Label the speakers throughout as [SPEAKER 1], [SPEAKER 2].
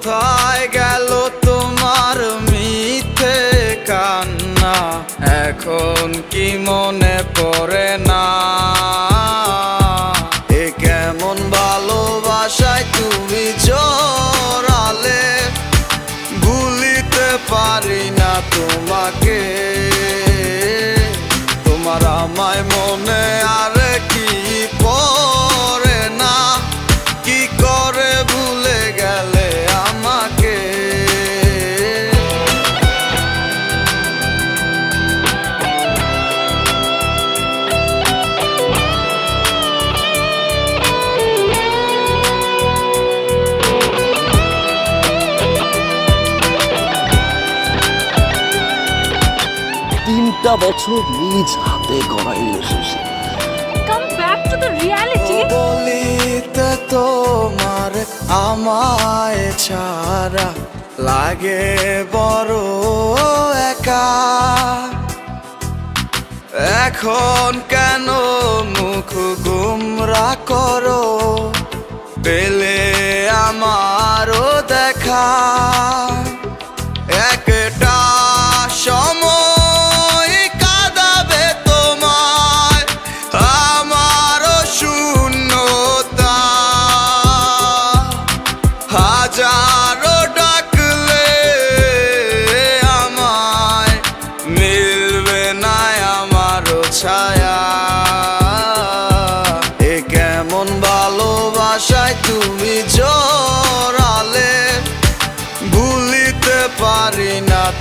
[SPEAKER 1] কোথায় গেল তোমার মিথ্যে কান্না? এখন কি মনে পড়ে না? এ কেমন ভালোবাসায় তুমি জড়ালে ভুলিতে পারি না তোমাকে। তোমার আমায় মনে
[SPEAKER 2] তিনটা বছর নিজ হাতে গড়া relationship
[SPEAKER 3] Come back to the reality.
[SPEAKER 1] বলিতে তোমার আমায় ছাড়া লাগে বড় একা এখন কেন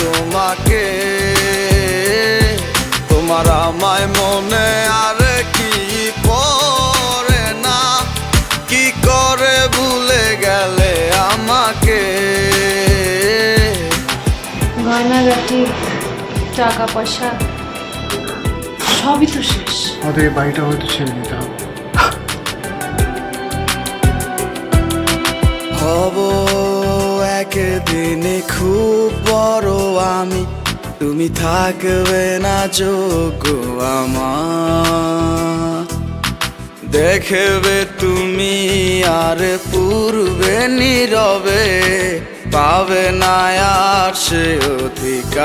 [SPEAKER 1] তোমাকে। তোমার আমায় মনে আর কি পড়ে না? কি করে ভুলে গেলে আমাকে?
[SPEAKER 3] গয়নাগাটি টাকা পয়সা সবই তো শেষ।
[SPEAKER 4] আমাদের এই বাড়িটা হয়তো ছেড়ে দিতে হবে।
[SPEAKER 1] হব একদিনে খুব বড় আমি তুমি থাকবে না আমার। দেখবে তুমি আর পূর্বে নীরবে, পাবে না আর সে অধিকার।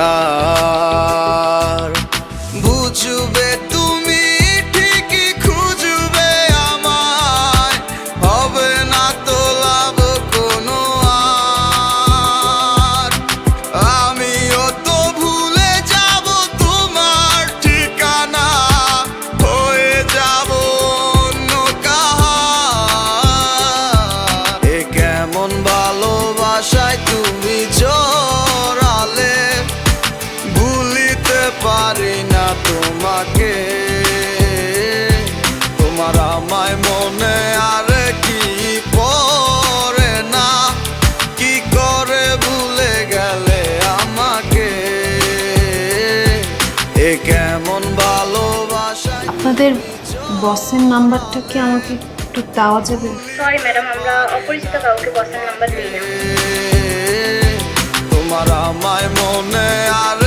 [SPEAKER 1] আমায় মনে আর কি পড়ে না? কি করে ভুলে গেলে আমাকে? এ কেমন ভালোবাসায়
[SPEAKER 3] আপনাদের বসের নাম্বারটা কি আমাকে একটু দেওয়া যাবে?
[SPEAKER 5] সরি ম্যাডাম আমরা অপরিচিত কাউকে বসের নাম্বার দিই না।
[SPEAKER 1] তোমার আমায় মনে আর